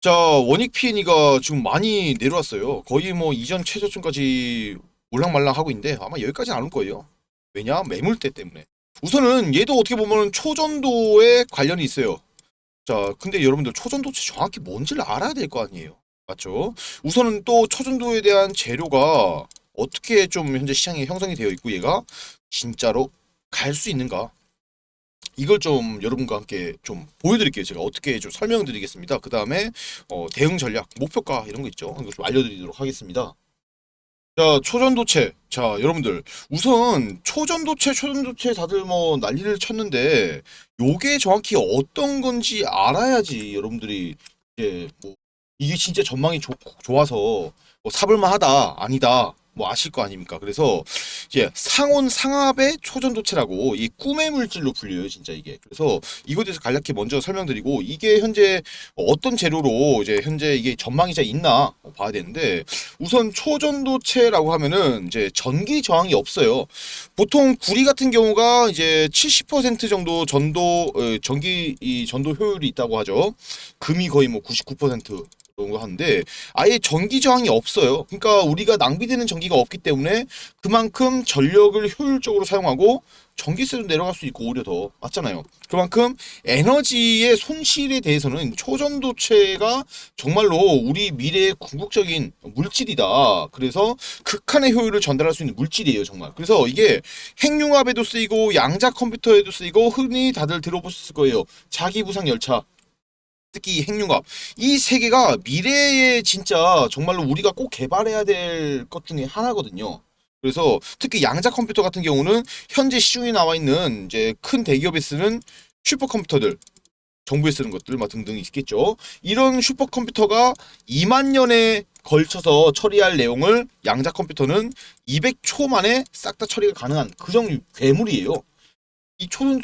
자, 원익 P&E가 지금 많이 내려왔어요. 거의 뭐 이전 최저점까지 올랑말랑 하고 있는데 아마 여기까지는 안 올 거예요. 왜냐? 매물대 때문에. 우선은 얘도 어떻게 보면 초전도에 관련이 있어요. 자, 근데 여러분들 초전도체 정확히 뭔지를 알아야 될 거 아니에요. 맞죠? 우선은 또 초전도에 대한 재료가 어떻게 좀 현재 시장에 형성이 되어 있고 얘가 진짜로 갈 수 있는가? 이걸 좀 여러분과 함께 좀 보여드릴게요. 제가 어떻게 좀 설명드리겠습니다. 그 다음에 어, 대응 전략, 목표가 이런 거 있죠. 이거 좀 알려드리도록 하겠습니다. 자, 초전도체. 자, 여러분들. 우선 초전도체, 초전도체 다들 뭐 난리를 쳤는데 요게 정확히 어떤 건지 알아야지 여러분들이 이제 뭐 이게 진짜 전망이 좋, 좋아서 뭐 사볼만 하다, 아니다. 뭐 아실 거 아닙니까? 그래서 이제 상온 상압의 초전도체라고 이 꿈의 물질로 불려요, 진짜 이게. 그래서 이거에 대해서 간략히 먼저 설명드리고 이게 현재 어떤 재료로 이제 현재 이게 전망이 잘 있나 봐야 되는데 우선 초전도체라고 하면은 이제 전기 저항이 없어요. 보통 구리 같은 경우가 이제 70% 정도 전도 어, 전기 이 전도 효율이 있다고 하죠. 금이 거의 뭐 99% 정도 하는데 아예 전기 저항이 없어요. 그러니까 우리가 낭비되는 전기가 없기 때문에 그만큼 전력을 효율적으로 사용하고 전기세도 내려갈 수 있고 오히려 더 맞잖아요. 그만큼 에너지의 손실에 대해서는 초전도체가 정말로 우리 미래의 궁극적인 물질이다. 그래서 극한의 효율을 전달할 수 있는 물질이에요, 정말. 그래서 이게 핵융합에도 쓰이고 양자 컴퓨터에도 쓰이고 흔히 다들 들어보셨을 거예요. 자기 부상 열차. 특히 핵융합 이 세 개가 미래에 진짜 정말로 우리가 꼭 개발해야 될 것 중에 하나거든요. 그래서 특히 양자 컴퓨터 같은 경우는 현재 시중에 나와 있는 이제 큰 대기업에 쓰는 슈퍼컴퓨터들 정부에 쓰는 것들 막 등등 있겠죠. 이런 슈퍼컴퓨터가 2만 년에 걸쳐서 처리할 내용을 양자 컴퓨터는 200초 만에 싹 다 처리가 가능한 그 정도 괴물이에요. 이 초전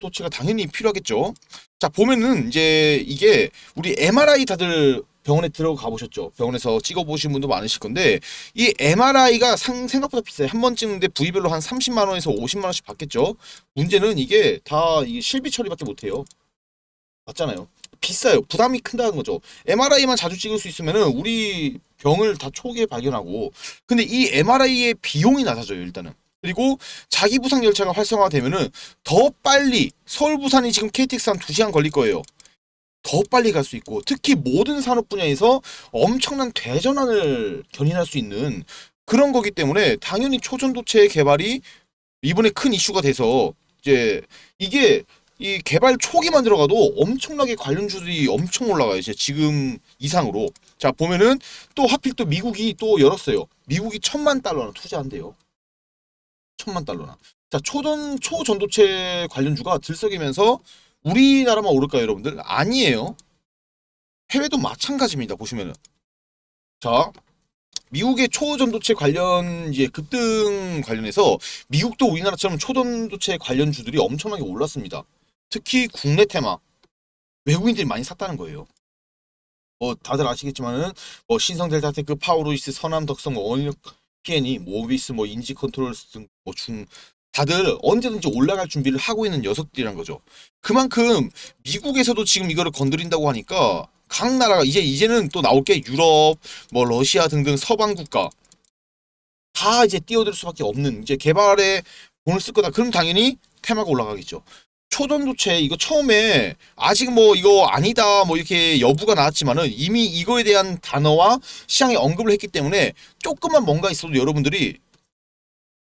도체가 당연히 필요하겠죠. 자 보면은 이제 이게 우리 MRI 다들 병원에 들어가 보셨죠? 병원에서 찍어 보신 분도 많으실 건데 이 MRI가 상, 생각보다 비싸요. 한 번 찍는데 부위별로 한 30만 원에서 50만 원씩 받겠죠. 문제는 이게 다 이게 실비 처리밖에 못 해요. 맞잖아요. 비싸요. 부담이 큰다는 거죠. MRI만 자주 찍을 수 있으면은 우리 병을 다 초기에 발견하고 근데 이 MRI의 비용이 낮아져요, 일단은. 그리고 자기 부상 열차가 활성화되면은 더 빨리 서울 부산이 지금 KTX 한 2시간 걸릴 거예요. 더 빨리 갈 수 있고 특히 모든 산업 분야에서 엄청난 대전환을 견인할 수 있는 그런 거기 때문에 당연히 초전도체 개발이 이번에 큰 이슈가 돼서 이제 이게 이 개발 초기만 들어가도 엄청나게 관련주들이 엄청 올라가요. 이제 지금 이상으로. 자, 보면은 또 하필 또 미국이 또 열었어요. 미국이 천만 달러나 투자한대요. 천만 달러나. 자, 초전 초전도체 관련주가 들썩이면서 우리나라만 오를까요, 여러분들? 아니에요. 해외도 마찬가지입니다. 보시면은. 자, 미국의 초전도체 관련 이제 급등 관련해서 미국도 우리나라처럼 초전도체 관련 주들이 엄청나게 올랐습니다. 특히 국내 테마 외국인들이 많이 샀다는 거예요. 뭐 다들 아시겠지만은 뭐 신성 델타 테크, 파워로이스, 선암 덕성, 뭐 원력 PN이, 모비스, 뭐 인지 컨트롤 등뭐중 다들 언제든지 올라갈 준비를 하고 있는 녀석들이란 거죠. 그만큼 미국에서도 지금 이거를 건드린다고 하니까 각 나라가 이제 이제는 또 나올 게 유럽, 뭐 러시아 등등 서방 국가 다 이제 뛰어들 수밖에 없는 이제 개발에 돈을 쓸 거다. 그럼 당연히 테마가 올라가겠죠. 초전도체 이거 처음에 아직 뭐 이거 아니다 뭐 이렇게 여부가 나왔지만은 이미 이거에 대한 단어와 시장에 언급을 했기 때문에 조금만 뭔가 있어도 여러분들이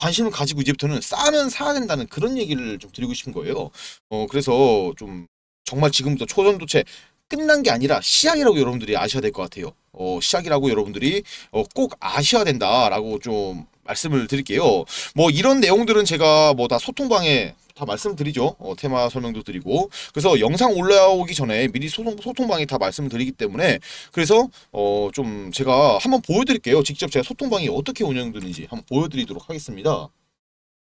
관심을 가지고 이제부터는 싸면 사야 된다는 그런 얘기를 좀 드리고 싶은 거예요. 어 그래서 좀 정말 지금부터 초전도체 끝난 게 아니라 시작이라고 여러분들이 아셔야 될 것 같아요. 어 시작이라고 여러분들이 어, 꼭 아셔야 된다라고 좀 말씀을 드릴게요. 뭐 이런 내용들은 제가 뭐 다 소통방에 다 말씀드리죠. 어, 테마 설명도 드리고 그래서 영상 올라오기 전에 미리 소통 소통방에 다 말씀을 드리기 때문에 그래서 어 좀 제가 한번 보여드릴게요. 직접 제가 소통방이 어떻게 운영되는지 한번 보여드리도록 하겠습니다.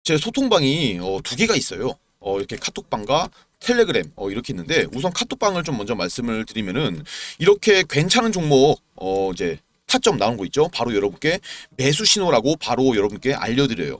제 소통방이 어, 두 개가 있어요. 어, 이렇게 카톡방과 텔레그램 어, 이렇게 있는데 우선 카톡방을 좀 먼저 말씀을 드리면은 이렇게 괜찮은 종목 어, 이제 타점 나온 거 있죠. 바로 여러분께 매수 신호라고 바로 여러분께 알려드려요.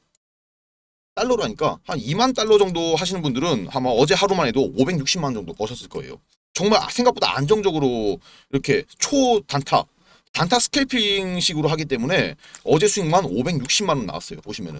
달러로 하니까 한 2만 달러 정도 하시는 분들은 아마 어제 하루만 해도 560만 원 정도 버셨을 거예요. 정말 생각보다 안정적으로 이렇게 초단타 단타 스캘핑식으로 하기 때문에 어제 수익만 560만 원 나왔어요. 보시면은.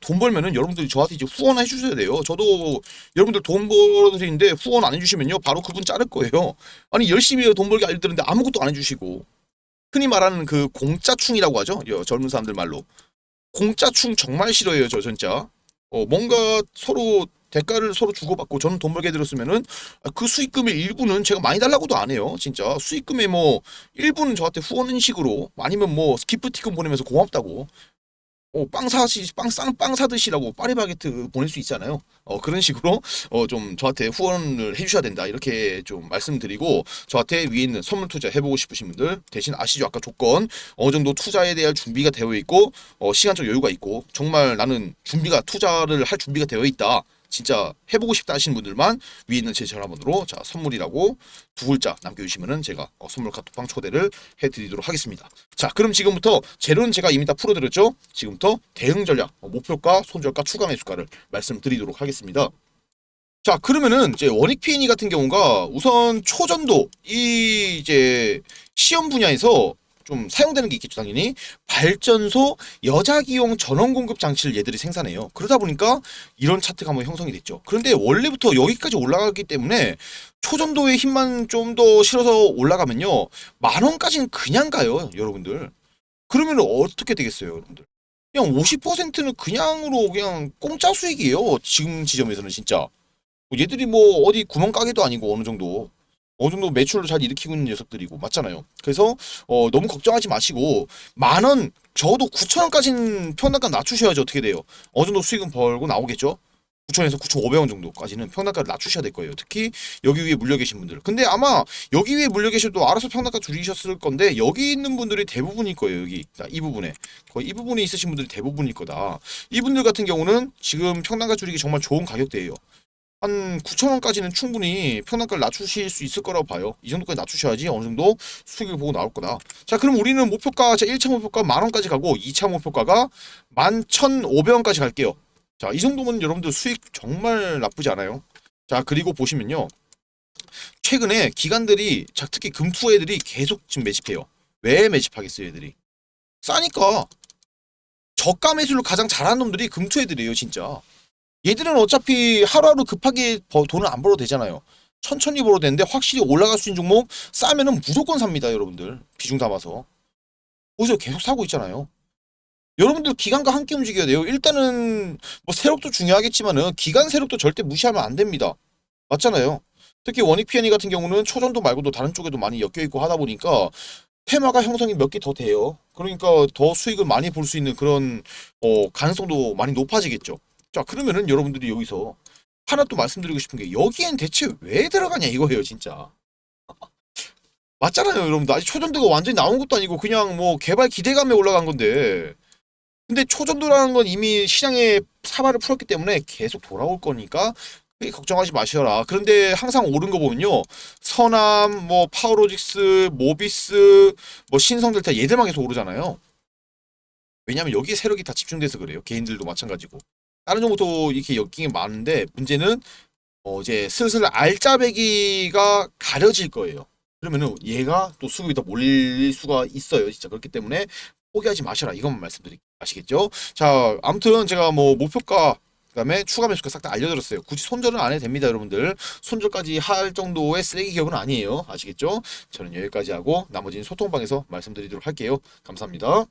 돈 벌면은 여러분들이 저한테 이제 후원해 주셔야 돼요. 저도 여러분들 돈 벌어드리는데 후원 안 해주시면요 바로 그분 자를 거예요. 아니 열심히 돈 벌게 알려드리는데 아무것도 안 해주시고 흔히 말하는 그 공짜충이라고 하죠. 여- 젊은 사람들 말로 공짜충 정말 싫어해요. 저 진짜 어, 뭔가 서로 대가를 서로 주고받고 저는 돈 벌게 아, 그 수익금의 일부는 제가 많이 달라고도 안 해요. 진짜 수익금의 뭐 일부는 저한테 후원 식으로 아니면 뭐 기프티콘 보내면서 고맙다고 어, 빵 사시 빵싼빵 사드시라고 파리바게트 보낼 수 있잖아요. 어, 그런 식으로 어, 좀 저한테 후원을 해주셔야 된다 이렇게 좀 말씀드리고 저한테 위에 있는 선물 투자 해보고 싶으신 분들 대신 아시죠 아까 조건 어느 정도 투자에 대한 준비가 되어 있고 어, 시간적 여유가 있고 정말 나는 준비가 투자를 할 준비가 되어 있다. 진짜 해보고 싶다 하시는 분들만 위에 있는 제 전화번호로 자 선물이라고 두 글자 남겨주시면은 제가 어, 선물 카톡방 초대를 해드리도록 하겠습니다. 자 그럼 지금부터 재료는 제가 이미 다 풀어드렸죠. 지금부터 대응 전략, 어, 목표가, 손절가, 추가 매수가를 말씀드리도록 하겠습니다. 자 그러면은 이제 원익 P&E 같은 경우가 우선 초전도 이 이제 시험 분야에서 좀 사용되는 게 있겠죠 당연히. 발전소 여자기용 전원 공급 장치를 얘들이 생산해요. 그러다 보니까 이런 차트가 한번 형성이 됐죠. 그런데 원래부터 여기까지 올라가기 때문에 초전도의 힘만 좀 더 실어서 올라가면요. 만 원까지는 그냥 가요 여러분들. 그러면 어떻게 되겠어요 여러분들? 그냥 50%는 그냥으로 그냥 공짜 수익이에요 지금 지점에서는 진짜. 뭐 얘들이 뭐 어디 구멍가게도 아니고 어느 정도 어느 정도 매출을 잘 일으키고 있는 녀석들이고 맞잖아요. 그래서 어, 너무 걱정하지 마시고 만 원 적어도 9천 원까지는 평단가 낮추셔야지 어떻게 돼요? 어느 정도 수익은 벌고 나오겠죠. 9천에서 9,500원 정도까지는 평단가를 낮추셔야 될 거예요. 특히 여기 위에 물려 계신 분들. 근데 아마 여기 위에 물려 계셔도 알아서 평단가 줄이셨을 건데 여기 있는 분들이 대부분일 거예요. 여기 자, 이 부분에 거의 이 부분에 있으신 분들이 대부분일 거다. 이분들 같은 경우는 지금 평단가 줄이기 정말 좋은 가격대예요. 한 9,000원까지는 충분히 평단가를 낮추실 수 있을 거라고 봐요. 이 정도까지 낮추셔야지 어느 정도 수익을 보고 나올 거다. 자, 그럼 우리는 목표가 자 1차 목표가 만 원까지 가고 2차 목표가가 11,500원까지 갈게요. 자, 이 정도면 여러분들 수익 정말 나쁘지 않아요. 자, 그리고 보시면요. 최근에 기관들이 자, 특히 금투 애들이 계속 지금 매집해요. 왜 매집하겠어요, 애들이? 싸니까. 저가 매수를 가장 잘하는 놈들이 금투 애들이에요, 진짜. 얘들은 어차피 하루하루 급하게 버- 돈을 안 벌어도 되잖아요. 천천히 벌어도 되는데 확실히 올라갈 수 있는 종목 싸면은 무조건 삽니다, 여러분들. 비중 담아서. 거기서 계속 사고 있잖아요. 여러분들 기간과 함께 움직여야 돼요. 일단은 뭐 세력도 중요하겠지만은 기간 세력도 절대 무시하면 안 됩니다. 맞잖아요. 특히 원익 피아니 같은 경우는 초전도 말고도 다른 쪽에도 많이 엮여 있고 하다 보니까 테마가 형성이 몇 개 더 돼요. 그러니까 더 수익을 많이 볼 수 있는 그런 어, 가능성도 많이 높아지겠죠. 자 그러면은 여러분들이 여기서 하나 또 말씀드리고 싶은 게 여기엔 대체 왜 들어가냐 이거예요 진짜. 맞잖아요 여러분들 아직 초전도가 완전히 나온 것도 아니고 그냥 뭐 개발 기대감에 올라간 건데 근데 초전도라는 건 이미 시장에 사발을 풀었기 때문에 계속 돌아올 거니까 걱정하지 마셔라. 그런데 항상 오른 거 보면요. 서남, 뭐 파워로직스, 모비스, 뭐 신성델타 얘들만 계속 오르잖아요. 왜냐면 여기에 세력이 다 집중돼서 그래요. 개인들도 마찬가지고. 다른 종목도 이렇게 엮이게 많은데 문제는 어 이제 슬슬 알짜배기가 가려질 거예요. 그러면은 얘가 또 수급이 더 몰릴 수가 있어요. 진짜 그렇기 때문에 포기하지 마셔라. 이것만 말씀드릴게요. 아시겠죠? 자, 아무튼 제가 뭐 목표가 그다음에 추가 매수가 싹 다 알려드렸어요. 굳이 손절은 안 해도 됩니다, 여러분들. 손절까지 할 정도의 쓰레기 기업은 아니에요. 아시겠죠? 저는 여기까지 하고 나머지는 소통방에서 말씀드리도록 할게요. 감사합니다.